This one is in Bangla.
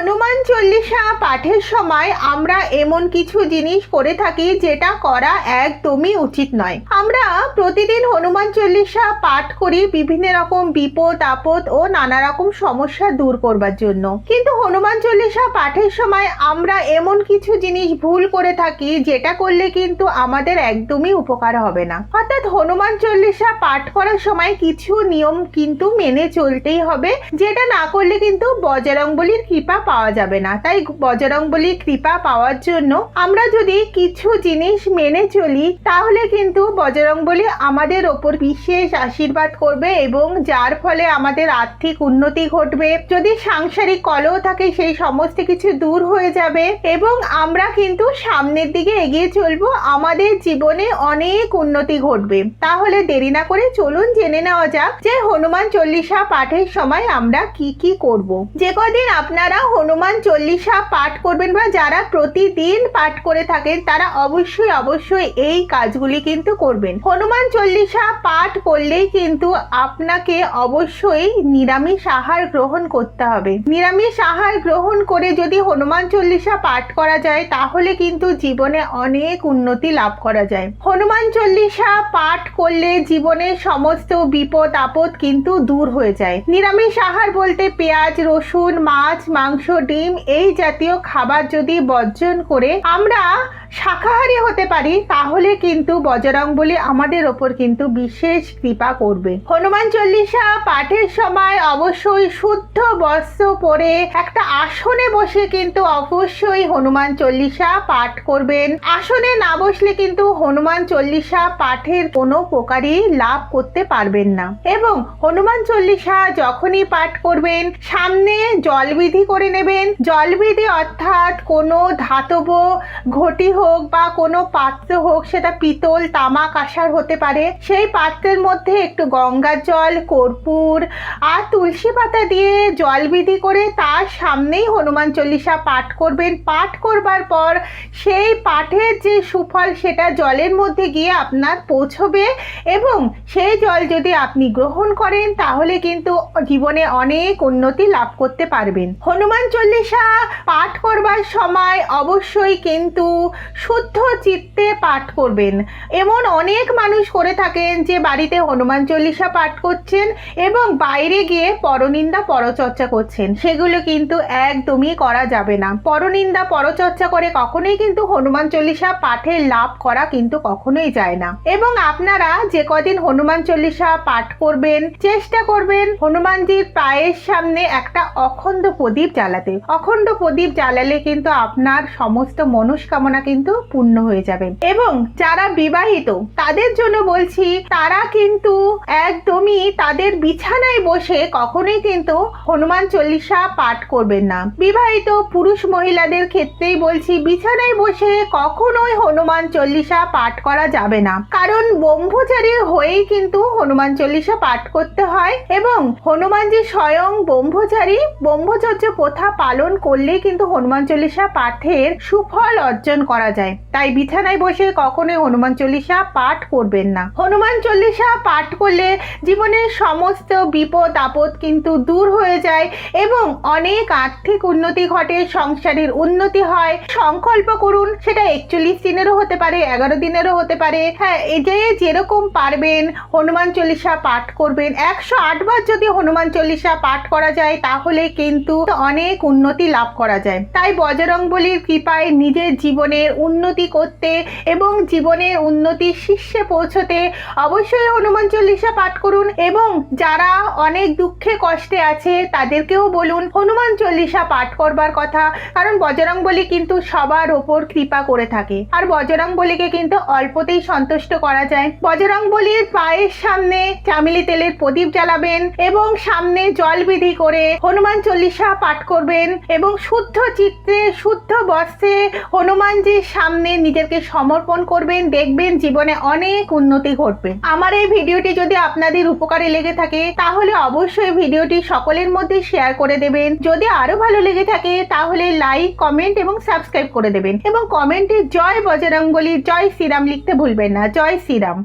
হনুমান চল্লিশা পাঠের সময় আমরা এমন কিছু জিনিস করে থাকি যেটা করা একদমই উচিত নয়। আমরা প্রতিদিন হনুমান চল্লিশা পাঠ করি বিভিন্ন রকম বিপদ, আপদ ও নানা রকম সমস্যা দূর করবার জন্য। কিন্তু হনুমান চল্লিশা পাঠের সময় আমরা এমন কিছু জিনিস ভুল করে থাকি যেটা করলে কিন্তু আমাদের একদমই উপকার হবে না। অর্থাৎ হনুমান চল্লিশা পাঠ করার সময় কিছু নিয়ম কিন্তু মেনে চলতেই হবে, যেটা না করলে কিন্তু বজরংবলির কৃপা পাওয়া যাবে না। তাই বজরংবলির কৃপা পাওয়ার জন্য আমরা যদি কিছু জিনিস মেনে চলি, তাহলে কিন্তু বজরংবলী আমাদের ওপর বিশেষ আশীর্বাদ করবে এবং যার ফলে আমাদের আর্থিক উন্নতি ঘটবে। যদি সাংসারিক কলহ থাকে, সেই সমস্ত কিছু দূর হয়ে যাবে এবং আমরা কিন্তু সামনের দিকে এগিয়ে চলবো। আমাদের জীবনে অনেক উন্নতি ঘটবে। তাহলে দেরি না করে চলুন জেনে নেওয়া যাক যে হনুমান চল্লিশা পাঠের সময় আমরা কি কি করব। যে কদিন আপনারা হনুমান চল্লিশা পাঠ করবেন বা যারা প্রতিদিন পাঠ করে থাকেন, তারা অবশ্যই অবশ্যই এই কাজগুলি কিন্তু করবেন। হনুমান চল্লিশা পাঠ করলেই কিন্তু আপনাকে অবশ্যই নিরামিষ আহার গ্রহণ করতে হবে। নিরামিষ আহার গ্রহণ করে যদি হনুমান চল্লিশা পাঠ করা যায়, তাহলে কিন্তু জীবনে অনেক উন্নতি লাভ করা যায়। হনুমান চল্লিশা পাঠ করলে জীবনের সমস্ত বিপদ আপদ কিন্তু দূর হয়ে যায়। নিরামিষ আহার বলতে পেঁয়াজ, রসুন, মাছ, মাংস ডিম এই জাতীয় খাবার যদি বর্জন করে আমরা শাকাহারী হতে পারি, তাহলে কিন্তু বজরং বলি আমাদের ওপর কিন্তু বিশেষ কৃপা করবে। হনুমান চল্লিশা, পাঠের সময় অবশ্যই শুদ্ধ বস্ত্র পরে একটা আসনে বসে কিন্তু অবশ্যই হনুমান চল্লিশা পাঠ করবেন। আসনে না বসলে কিন্তু হনুমান চল্লিশা পাঠের কোনো প্রকারই লাভ করতে পারবেন না। এবং হনুমান চল্লিশা যখনই পাঠ করবেন, সামনে জলবিধি করে নেবেন। জলবিধি অর্থাৎ কোনো ধাতব ঘটি হোক বা কোনো পাত্র হোক, সেটা পিতল তামা কাঁসার হতে পারে। সেই পাত্রের মধ্যে একটু গঙ্গার জল, কর্পূর আর তুলসী পাতা দিয়ে জলবিধি করে তার সামনেই হনুমান চল্লিশা পাঠ করবেন। পাঠ করবার পর সেই পাঠের যে সুফল, সেটা জলের মধ্যে গিয়ে আপনার পৌঁছবে এবং সেই জল যদি আপনি গ্রহণ করেন, তাহলে কিন্তু জীবনে অনেক উন্নতি লাভ করতে পারবেন। হনুমান চল্লিশা পাঠ করবার সময় অবশ্যই কিন্তু শুদ্ধ চিত্তে পাঠ করবেন। এমন অনেক মানুষ করে থাকেন যে বাড়িতে হনুমান চল্লিশা পাঠ করছেন এবং বাইরে গিয়ে পরনিন্দা পরচর্চা করছেন। সেগুলো কিন্তু একদমই করা যাবে না। পরনিন্দা পরচর্চা করে কখনোই কিন্তু হনুমান চল্লিশা পাঠের লাভ করা কিন্তু কখনোই যায় না। এবং আপনারা যে কদিন হনুমান চল্লিশা পাঠ করবেন, চেষ্টা করবেন হনুমানজির পায়ের সামনে একটা অখণ্ড প্রদীপ জ্বালাতে। অখণ্ড প্রদীপ জ্বালালে কিন্তু আপনার সমস্ত মনস্কামনা কিন্তু পূর্ণ হয়ে যাবে। এবং যারা বিবাহিত, তাদের জন্য বলছি, তারা কিন্তু একদমই তাদের বিছানায় বসে কখনোই কিন্তু হনুমান চল্লিশা পাঠ করবেন না। বিবাহিত পুরুষ মহিলাদের ক্ষেত্রেই বলছি, বিছানায় বসে কখনোই হনুমান চল্লিশা পাঠ করা যাবে না। কারণ ব্রহ্মচারী হয়েই কিন্তু হনুমান চল্লিশা পাঠ করতে হয় এবং হনুমানজি স্বয়ং ব্রহ্মচারী, ব্রহ্মচর্য প্রথা পালন করলেই কিন্তু হনুমান চল্লিশা পাঠের সুফল অর্জন করা যায়। তাই বিছানায় বসে কখনোই হনুমান চল্লিশা পাঠ করবেন না। হনুমান চল্লিশা পাঠ করলে জীবনের সমস্ত বিপদ, আপদ কিন্তু দূর হয়ে যায় এবং অনেক আর্থিক উন্নতি ঘটে, সংসারের উন্নতি হয়। সংকল্প করুন, সেটা একচল্লিশ দিনেরও হতে পারে, এগারো দিনেরও হতে পারে। হ্যাঁ যে যেরকম পারবেন হনুমান চল্লিশা পাঠ করবেন। একশো আটবার যদি হনুমান চল্লিশা পাঠ করা যায়, তাহলে কিন্তু অনেক উন্নতি লাভ করা যায়। তাই বজরং বলির কৃপায় নিজের জীবনের উন্নতি করতে এবং জীবনের উন্নতির শীর্ষে পৌঁছতে অবশ্যই হনুমান চল্লিশা পাঠ করুন এবং যারা অনেক দুঃখে কষ্টে আছে, তাদেরকেও বলুন হনুমান চল্লিশা পাঠ করবার কথা। কারণ বজরং বলি কিন্তু সবার ওপর কৃপা করে থাকে। আর বজরং বলিকে কিন্তু অল্পতেই সন্তুষ্ট করা যায়। বজরং বলির পায়ের সামনে চামেলি তেলের প্রদীপ জ্বালাবেন এবং সামনে জল বিধি করে হনুমান চল্লিশা পাঠ করবেন এবং শুদ্ধ চিত্তে, শুদ্ধ বস্ত্রে হনুমানজির সামনে নিজেকে সমর্পণ করবেন, দেখবেন জীবনে অনেক উন্নতি ঘটবে। আমার এই ভিডিওটি যদি আপনাদের উপকারে লেগে থাকে, তাহলে অবশ্যই ভিডিওটি সকলের মধ্যে শেয়ার করে দেবেন। যদি আরও ভালো লেগে থাকে, তাহলে লাইক কমেন্ট এবং সাবস্ক্রাইব করে দেবেন। এবং কমেন্টে জয় বজরঙ্গলি জয় শ্রীরাম লিখতে ভুলবেন না। জয় শ্রীরাম।